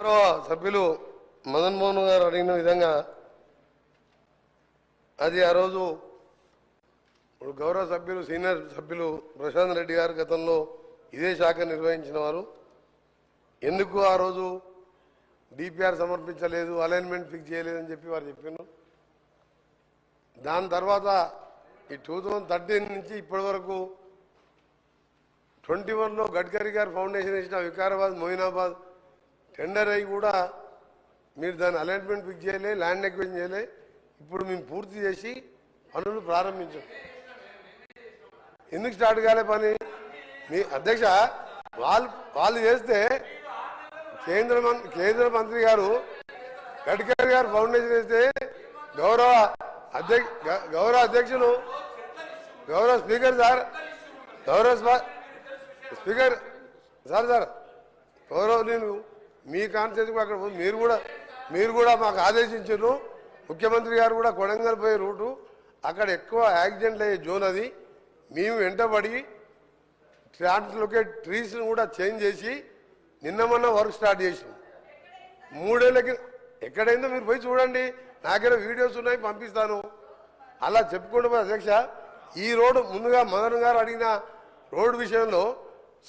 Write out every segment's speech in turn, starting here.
గౌరవ సభ్యులు మదన్ మోహన్ గారు అడిగిన విధంగా అది ఆ రోజు ఇప్పుడు గౌరవ సభ్యులు సీనియర్ సభ్యులు ప్రశాంత్ రెడ్డి గారు గతంలో ఇదే శాఖ నిర్వహించిన వారు. ఎందుకు ఆ రోజు డిపిఆర్ సమర్పించలేదు అలైన్మెంట్ ఫిక్స్ చేయలేదని చెప్పి వారు చెప్పారు దాని తర్వాత ఈ టూ నుంచి ఇప్పటి వరకు ట్వంటీ వన్లో గడ్కరీ గారు ఫౌండేషన్ ఇచ్చిన వికారాబాద్ మొయినాబాద్ టెండర్ అయ్యి కూడా మీరు దాని అలైన్మెంట్ ఫిక్స్ చేయలే ల్యాండ్ ఎక్విజన్ చేయలే ఇప్పుడు మేము పూర్తి చేసి పనులు ప్రారంభించాం. ఎందుకు స్టార్ట్ కాలే పని? మీ అధ్యక్ష వాళ్ళు వాళ్ళు చేస్తే కేంద్ర కేంద్ర మంత్రి గారు గడ్కరీ గారు ఫౌండేషన్ వేస్తే గౌరవ అధ్యక్ష గ- గౌరవ అధ్యక్షులు గౌరవ స్పీకర్ సార్ గౌరవ స్పీకర్ సార్ సార్ గౌరవ నేను మీ కాన్స్టిట్యూన్సీకి అక్కడ పోయి మీరు కూడా మీరు కూడా మాకు ఆదేశించారు ముఖ్యమంత్రి గారు కూడా కొడంగల్ పోయే రూటు. అక్కడ ఎక్కువ యాక్సిడెంట్లు అయ్యే జోన్ అది. మేము వెంటబడి ట్రాన్స్లొకేట్ ట్రీస్ని కూడా చేంజ్ చేసి నిన్న మొన్న వర్క్ స్టార్ట్ చేసాం మూడేళ్ళకి ఎక్కడైందో మీరు పోయి చూడండి. నాకేదో వీడియోస్ ఉన్నాయి పంపిస్తాను. అలా చెప్పుకుంటూ పోయి అధ్యక్ష ఈ రోడ్డు ముందుగా మదన్ గారు అడిగిన రోడ్డు విషయంలో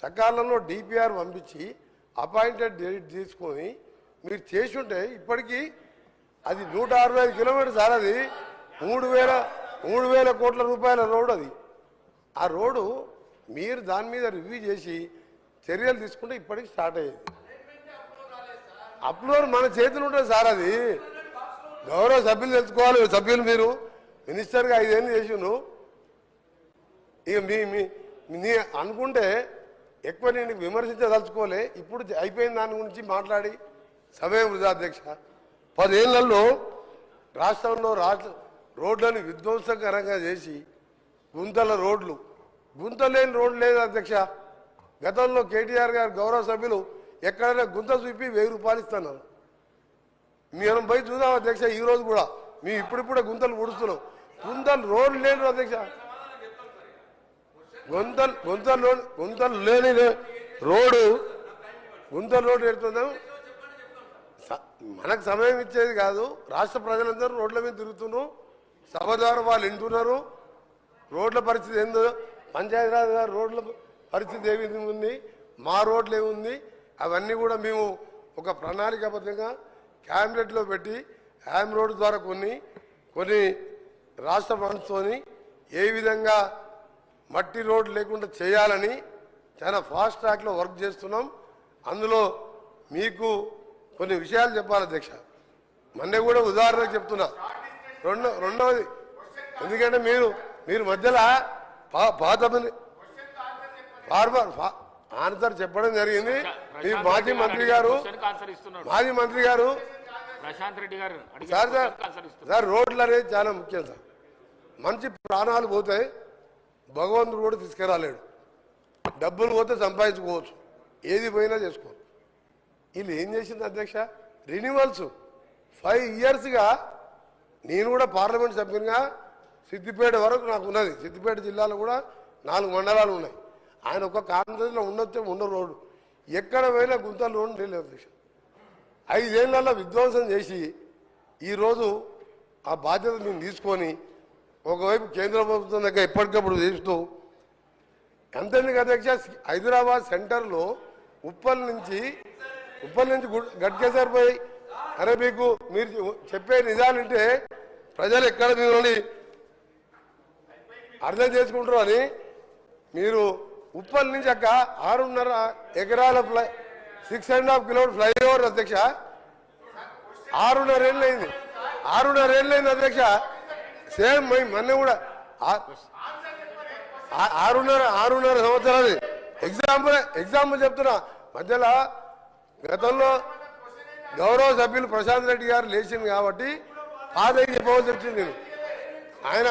సకాలంలో డిపిఆర్ పంపించి అపాయింటెడ్ డేట్ తీసుకొని మీరు చేసి ఉంటే ఇప్పటికీ అది నూట అరవై ఐదు కిలోమీటర్ సార్ అది. మూడు వేల మూడు వేల కోట్ల రూపాయల రోడ్డు అది. ఆ రోడ్డు మీరు దాని మీద రివ్యూ చేసి చర్యలు తీసుకుంటే ఇప్పటికి స్టార్ట్ అయ్యేది. అప్లోడ్ మన చేతులు ఉంటుంది సార్ అది. గౌరవ సభ్యులు తెలుసుకోవాలి సభ్యులు మీరు. మినిస్టర్గా ఐదేళ్ళు చేసిండు ఇక మీ మీ అనుకుంటే ఎక్కువ నేను విమర్శించదలుచుకోలే. ఇప్పుడు అయిపోయిన దాని గురించి మాట్లాడి సమయం వృధా అధ్యక్ష. పదేళ్ళలో రాష్ట్రంలో రాష్ట్ర రోడ్లను విధ్వంసకరంగా చేసి గుంతల రోడ్లు. గుంత లేని రోడ్లు లేదు అధ్యక్ష. గతంలో కేటీఆర్ గారు గౌరవ సభ్యులు ఎక్కడైనా గుంత చూపి వెయ్యి రూపాయలు ఇస్తున్నారు. మేము పోయి చూద్దాం అధ్యక్ష ఈ రోజు కూడా. మేము ఇప్పుడిప్పుడే గుంతలు పుడుస్తున్నాం గుంతలు రోడ్లు లేని అధ్యక్ష. గుంతలు గుంతలు రోడ్- గుంతలు లేని రోడ్డు. గుంతలు రోడ్డు పెడుతున్నాం స- మనకు సమయం ఇచ్చేది కాదు. రాష్ట్ర ప్రజలందరూ రోడ్ల మీద తిరుగుతున్నారు. సభ ద్వారా వాళ్ళు వింటున్నారు. రోడ్ల పరిస్థితి ఏందో? పంచాయతీరాజ్ గారు రోడ్ల పరిస్థితి ఏ విధంగా ఉంది? మా రోడ్లు ఏముంది? అవన్నీ కూడా మేము ఒక ప్రణాళికాబద్ధంగా క్యాబినెట్లో పెట్టి హ్యామ్ రోడ్డు ద్వారా కొన్ని కొన్ని రాష్ట్ర ఫండ్స్తోని ఏ విధంగా మట్టి రోడ్ లేకుండా చేయాలని చాలా ఫాస్ట్ ట్రాక్లో వర్క్ చేస్తున్నాం. అందులో మీకు కొన్ని విషయాలు చెప్పాలి అధ్యక్ష. మొన్నే కూడా ఉదాహరణకు చెప్తున్నా. రెండో రెండవది ఎందుకంటే మీరు మీరు మధ్యలో పాత ఫార్మర్ ఆన్సర్ చెప్పడం జరిగింది. మీ మాజీ మంత్రి గారు మాజీ మంత్రి గారు ప్రశాంత్ రెడ్డి గారు సార్ సార్ రోడ్లు అనేది చాలా ముఖ్యం సార్. మంచి ప్రాణాలు పోతాయి. భగవంతుడు కూడా తీసుకురాలేడు. డబ్బులు పోతే సంపాదించుకోవచ్చు. ఏది పోయినా చేసుకోవచ్చు వీళ్ళు ఏం చేసింది అధ్యక్ష? రినివల్స్ ఫైవ్ ఇయర్స్గా నేను కూడా పార్లమెంట్ సభ్యునిగా సిద్దిపేట వరకు నాకు ఉన్నది. సిద్దిపేట జిల్లాలో కూడా నాలుగు మండలాలు ఉన్నాయి. ఆయన ఒక కాన్ఫరెన్స్లో ఉండొచ్చే ఉన్న రోడ్డు ఎక్కడ పోయినా గుంతలు రోడ్డు లేదు అధ్యక్ష. ఐదేళ్ళలో విధ్వంసం చేసి ఈరోజు ఆ బాధ్యత మేము తీసుకొని ఒకవైపు కేంద్ర ప్రభుత్వం దగ్గర ఎప్పటికప్పుడు తీస్తూ ఎంతెందుకు అధ్యక్ష హైదరాబాద్ సెంటర్లో ఉప్పల్ నుంచి ఉప్పల్ నుంచి గు- గట్కేసర్ పోయి అరే మీకు మీరు చెప్పే నిజాలంటే ప్రజలు ఎక్కడ మిమ్మల్ని అర్థం చేసుకుంటారు అని మీరు ఉప్పల్ నుంచి అక్క ఆరున్నర ఎకరాల fly six and half kilometre flyover అధ్యక్ష ఆరున్నర అయింది. ఆరున్నర అయింది అధ్యక్ష. సేమ్ మై మొన్న కూడా ఆరున్నర ఆరున్నర సంవత్సరాలు. ఎగ్జాంపుల్ ఎగ్జాంపుల్ చెప్తున్నా. మధ్యలో గతంలో గౌరవ సభ్యులు ప్రశాంత్ రెడ్డి గారు లేచింది కాబట్టి ఆదాయం చెప్పవలసి వచ్చింది నేను. ఆయన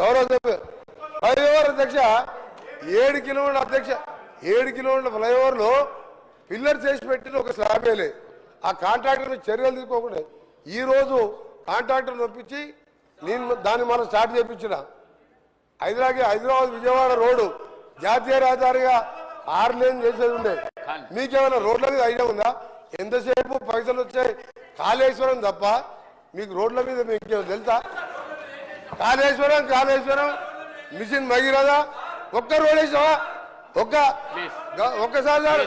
గౌరవ సభ్యులు ఫ్లైఓవర్ అధ్యక్ష ఏడు కిలోమీటర్ల అధ్యక్ష ఏడు కిలోమీటర్ల ఫ్లైఓవర్లో పిల్లర్ చేసి పెట్టిన ఒక స్లాబ్ వేయలే ఆ కాంట్రాక్టర్ చర్యలు తీసుకోకుండా ఈరోజు కాంట్రాక్టర్ నొప్పించి నేను దాన్ని మనం స్టార్ట్ చేయించిన హైదరాబాద్ హైదరాబాద్ విజయవాడ రోడ్డు జాతీయ రహదారిగా ఆరు లేన్ చేసేది ఉండే. మీకేమైనా రోడ్ల మీద ఐడియా ఉందా? ఎంతసేపు పైసలు వచ్చాయి? కాళేశ్వరం తప్ప మీకు రోడ్ల మీద మీకు తెలుసా? కాళేశ్వరం కాళేశ్వరం మిషన్ భగీరథ ఒక్క రోడ్ వేసావా? ఒక్క ఒక్కసారి సార్.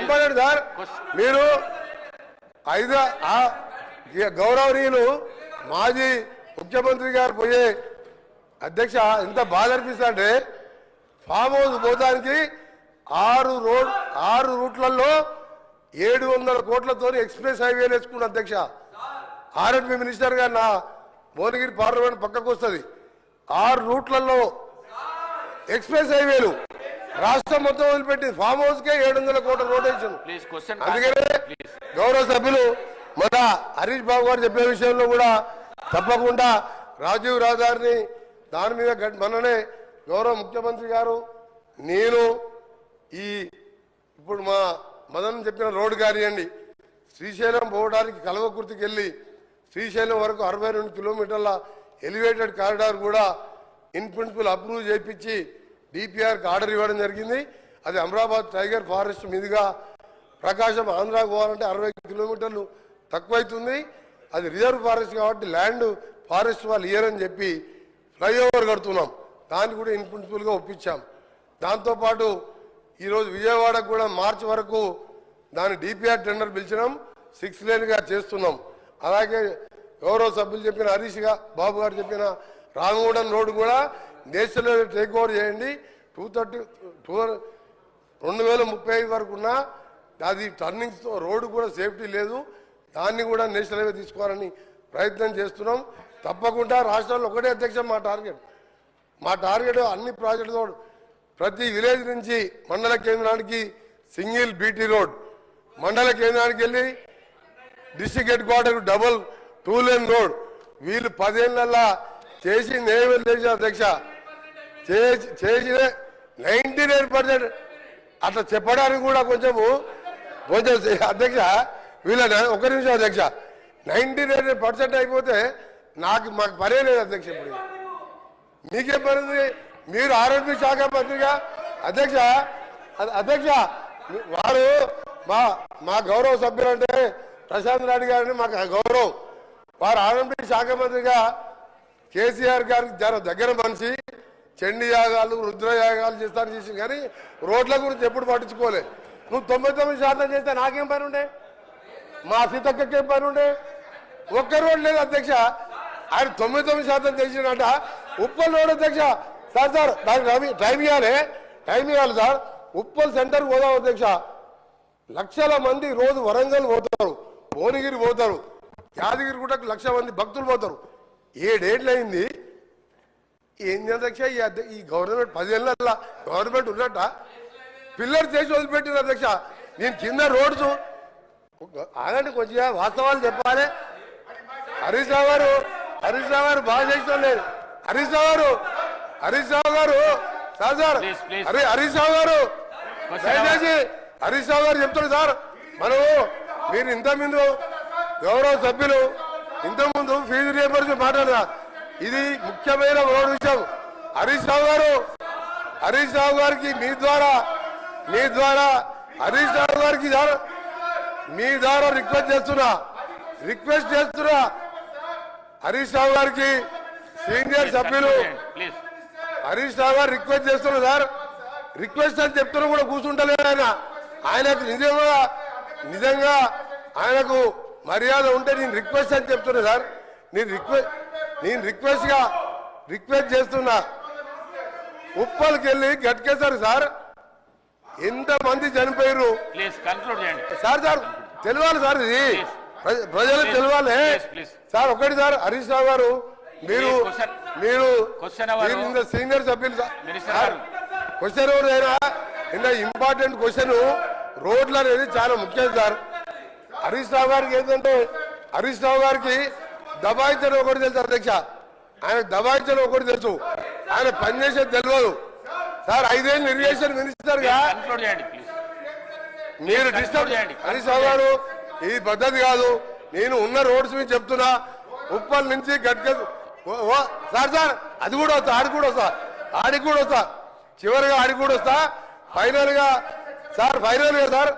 Important sir. మీరు ఐదు ఆ గౌరవనీయులు మాజీ ముఖ్యమంత్రి గారు పోయే అధ్యక్ష ఎంత బాధ అనిపిస్తుందంటే ఫామ్ హౌస్ పోతానికి ఆరు రోడ్ ఆరు రూట్లలో ఏడు వందల కోట్లతో ఎక్స్ప్రెస్ హైవే వేసుకున్న అధ్యక్ష. ఆర్ఎంపీ మినిస్టర్ గారు నా భువనగిరి పార్లమెంట్ పక్కకు వస్తుంది. ఆరు రూట్లలో ఎక్స్ప్రెస్ హైవేలు. రాష్ట్రం మొత్తం వదిలిపెట్టి ఫామ్ హౌస్ కే ఏడు వందల కోట్ల రోడ్ క్వశ్చన్ అందుకనే గౌరవ సభ్యులు మన హరీష్ బాబు గారు చెప్పే విషయంలో కూడా తప్పకుండా రాజీవ్ రహదారిని దాని మీద గట్- మననే గౌరవ ముఖ్యమంత్రి గారు నేను ఈ ఇప్పుడు మా మదన్ చెప్పిన రోడ్డు కానివ్వండి శ్రీశైలం పోవడానికి కలవకుర్తికి వెళ్ళి శ్రీశైలం వరకు అరవై రెండు కిలోమీటర్ల ఎలివేటెడ్ కారిడార్ కూడా ఇన్ ప్రిన్సిపల్ అప్రూవ్ చేయించి డిపిఆర్కి ఆర్డర్ ఇవ్వడం జరిగింది. అది అమరాబాద్ టైగర్ ఫారెస్ట్ మీదుగా ప్రకాశం ఆంధ్రాకు పోవాలంటే అరవై కిలోమీటర్లు తక్కువైతుంది. అది రిజర్వ్ ఫారెస్ట్ కాబట్టి ల్యాండ్ ఫారెస్ట్ వాళ్ళు అని చెప్పి ఫ్లైఓవర్ కడుతున్నాం. దాన్ని కూడా ఇన్ ప్రిన్సిపల్గా ఒప్పించాం. దాంతోపాటు ఈరోజు విజయవాడకు కూడా మార్చి వరకు దాని డిపిఆర్ టెండర్ పిలిచినాం. సిక్స్ లేన్గా చేస్తున్నాం. అలాగే ఎవరో సభ్యులు చెప్పిన హరీష్ బాబు గారు చెప్పిన రామగూడెం రోడ్డు కూడా నేషనల్ టేక్ ఓవర్ చేయండి. టూ థర్టీ టూ రెండు వేల ముప్పై ఐదు వరకు ఉన్న అది టర్నింగ్స్తో రోడ్డు కూడా సేఫ్టీ లేదు. దాన్ని కూడా నేషనల్ హైవే తీసుకోవాలని ప్రయత్నం చేస్తున్నాం. తప్పకుండా రాష్ట్రంలో ఒకటే అధ్యక్షం మా టార్గెట్. మా టార్గెట్ అన్ని ప్రాజెక్టులతో ప్రతి విలేజ్ నుంచి మండల కేంద్రానికి సింగిల్ బీటీ రోడ్. మండల కేంద్రానికి వెళ్ళి district headquarter double two lane road. వీళ్ళు పదేళ్ళల్లా చేసి ఏమీ లేదు అధ్యక్ష. చేసి చేసిన నైన్టీ నైన్ పర్సెంట్. అట్లా చెప్పడానికి కూడా కొంచెము కొంచెం అధ్యక్ష వీళ్ళ ఒక నిమిషం అధ్యక్ష. నైన్టీ నైన్ పర్సెంట్ అయిపోతే నాకు మాకు పనే లేదు అధ్యక్ష ఇప్పుడు. మీకేం పని మీరు ఆరోగ్య శాఖ మంత్రిగా. అధ్యక్ష అధ్యక్ష వారు మా మా గౌరవ సభ్యులు అంటే ప్రశాంత్ రెడ్డి గారిని మాకు గౌరవం. వారు ఆరోగ్య శాఖ మంత్రిగా కేసీఆర్ గారికి జర దగ్గర మనిషి చండి యాగాలు రుద్ర యాగాలు చేస్తాను చేసి కానీ రోడ్ల గురించి ఎప్పుడు పట్టించుకోలే. నువ్వు తొంభై తొమ్మిది శాతం చేస్తే నాకేం పని ఉండే? మా సీతక్కకి ఏం పని ఉండే ఒక్క రోడ్ లేదు అధ్యక్ష. ఆయన తొమ్మిది తొమ్మిది శాతం తెలిసినట ఉప్పల్ రోడ్ అధ్యక్ష. సార్ సార్ దానికి టైం- టైం ఇవ్వాలి టైం ఇవ్వాలి సార్. ఉప్పల్ సెంటర్ పోదాం అధ్యక్ష. లక్షల మంది రోజు వరంగల్ పోతారు. భువనగిరి పోతారు. యాదగిరి కూడా లక్ష మంది భక్తులు పోతారు. ఏడేళ్ళు అయింది ఏంది అధ్యక్ష? ఈ ఈ గవర్నమెంట్ పదేళ్ళ గవర్నమెంట్ ఉన్నట్ట. పిల్లలు చేసి వదిలిపెట్టిన అధ్యక్ష. నేను కింద రోడ్డు ఆగండి కొద్దిగా వాస్తవాలు చెప్పాలి. హరీష్ రావు గారు హరీష్ రావు గారు బాగా చేసిన లేదు. హరీష్ రావు గారు హరీష్ రావు గారు సార్ సార్ హరీష్ రావు గారు దయచేసి హరీష్ రావు గారు చెప్తారు సార్. మనము మీరు ఇంత ముందు గౌరవ సభ్యులు ఇంత ముందు ఫీజు రియంబర్స్ మాట్లాడదా ఇది ముఖ్యమైన మూడు విషయం. హరీష్ రావు గారు హరీష్ రావు గారికి మీ ద్వారా మీ ద్వారా హరీష్ రావు గారికి మీ ద్వారా రిక్వెస్ట్ చేస్తున్నా. రిక్వెస్ట్ చేస్తున్నా. హరీష్ రావు గారికి సీనియర్ సభ్యులు. హరీష్ రావు గారు రిక్వెస్ట్ చేస్తున్నారు సార్. రిక్వెస్ట్ అని చెప్తున్నా కూడా కూర్చుంటలేడు ఆయన. ఆయనకు నిజంగా నిజంగా ఆయనకు మర్యాద ఉంటే నేను రిక్వెస్ట్ అని చెప్తున్నా సార్. నేను రిక్వెస్ట్ నేను రిక్వెస్ట్గా రిక్వెస్ట్ చేస్తున్నా. ఉప్పల్కి వెళ్ళి గట్కేశారు సార్. ఎంత మంది చనిపోయారు సార్ సార్ తెలియాలి సార్ ఇది. ప్ర- ప్రజలకు తెలియాలి. సార్ ఒకటి సార్ హరీష్ రావు గారు మీరు మీరు సీనియర్ సభ్యులు సార్. క్వశ్చన్ ఎవరైనా ఇంత ఇంపార్టెంట్ క్వశ్చన్ రోడ్లు అనేది చాలా ముఖ్యం సార్. హరీష్ రావు గారికి ఏంటంటే హరీష్ రావు గారికి దబాయించడం ఒకటి తెలుసు అధ్యక్ష. ఆయన దబాయించడం ఒకటి తెలుసు. ఆయన పనిచేసేది తెలియదు. సార్ ఐదేళ్ళు ఇరిగేషన్ మినిస్టర్గా కన్క్లూడ్ చేయండి ప్లీజ్ మీరు డిస్టర్బ్ చేయండి. హరీష్ రావు గారు ఇది పద్ధతి కాదు. నేను ఉన్న రోడ్స్ మీద చెప్తున్నా. ఉప్పల్ నుంచి గట్క ఓ- సార్ సార్ అది కూడా వస్తా ఆడికి కూడా వస్తా. ఆడికి కూడా వస్తా. చివరిగా ఆడికి కూడా వస్తా. ఫైనల్గా సార్ ఫైనల్గా సార్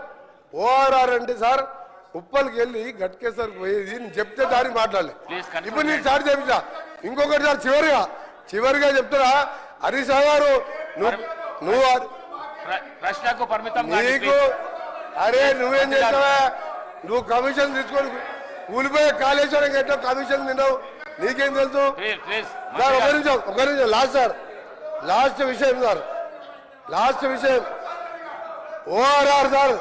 ఓఆర్ఆర్ అంటే సార్ ఉప్పల్కి వెళ్ళి గట్కేసర్ పోయేది. నేను చెప్తే దానికి మాట్లాడలే. ఇప్పుడు నేను. స్టార్ట్ చేయించా. ఇంకొకటి సార్ చివరిగా చివరిగా చెప్తున్నా. హరీష్ గారు నువ్వు ప్రశ్నకు పరిమితం నీకు. అరే నువ్వేం చేస్తావా? నువ్వు కమిషన్ తీసుకొని కూలిపోయే కాళేశ్వరం గట్ట కమిషన్ తిన్నావు? నీకేం తెలుసు? సార్ ఒక. నిమిషం ఒక నిమిషం. లాస్ట్ సార్ లాస్ట్ విషయం సార్. లాస్ట్ విషయం. ఓఆర్ఆర్ సార్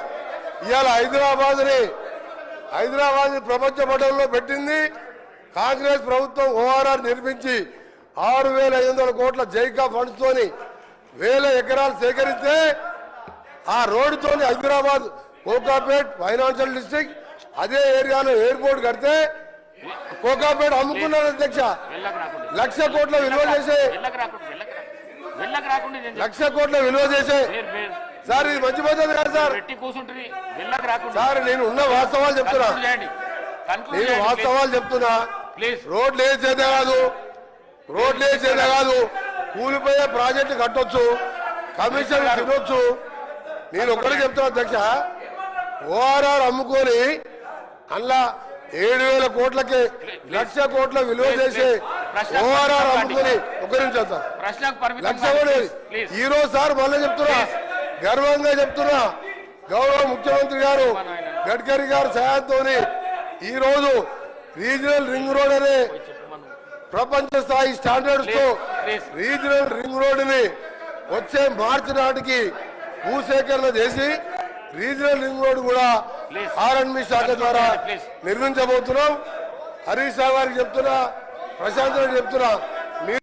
ఇవాళ హైదరాబాద్ని హైదరాబాద్ ప్రపంచ పటంలో పెట్టింది. కాంగ్రెస్ ప్రభుత్వం ఓఆర్ఆర్ నిర్మించి ఆరు వేల ఐదు వందల కోట్ల జైకా ఫండ్స్ తోని వేల ఎకరాలు సేకరిస్తే ఆ రోడ్డుతోని హైదరాబాద్ కోకాపేట్ ఫైనాన్షియల్ డిస్ట్రిక్ట్ అదే ఏరియాలో ఎయిర్పోర్ట్ కడితే కోకాపేట్ అమ్ముకున్నారు అధ్యక్ష. లక్ష కోట్ల విలువ చేసే. లక్ష కోట్ల విలువ చేసే సార్ ఇది మంచి పద్ధతి కాదు సార్. సార్ నేను ఉన్న వాస్తవాలు చెప్తున్నా. నేను వాస్తవాలు చెప్తున్నా. రోడ్లు ఏ చేత కాదు. రోడ్లు ఏ చేత కాదు. కూలిపోయే ప్రాజెక్టు కట్టొచ్చు కమిషన్ తినొచ్చు. నేను ఒక్కడే చెప్తున్నా అధ్యక్ష ఓఆర్ఆర్ అమ్ముకొని అందులో ఏడు వేల కోట్లకి లక్ష కోట్ల విలువ చేసే ఓఆర్ఆర్ అమ్ముకొని ఒక నిమిషం లక్ష ఈ రోజు సార్ మళ్ళీ చెప్తున్నా గర్వంగా చెప్తున్నా. గౌరవ ముఖ్యమంత్రి గారు గడ్కరీ గారు సహాయంతో ఈ రోజు రీజనల్ రింగ్ రోడ్ అనే ప్రపంచ స్థాయి స్టాండర్డ్స్తో. రీజనల్ రింగ్ రోడ్ని వచ్చే మార్చి నాటికి భూసేకరణ చేసి రీజనల్ రింగ్ రోడ్ కూడా. ఆర్ఎన్బి శాఖ ద్వారా. నిర్మించబోతున్నాం హరీష్ రావు గారికి చెప్తున్నా ప్రశాంత్ రెడ్డి చెప్తున్నా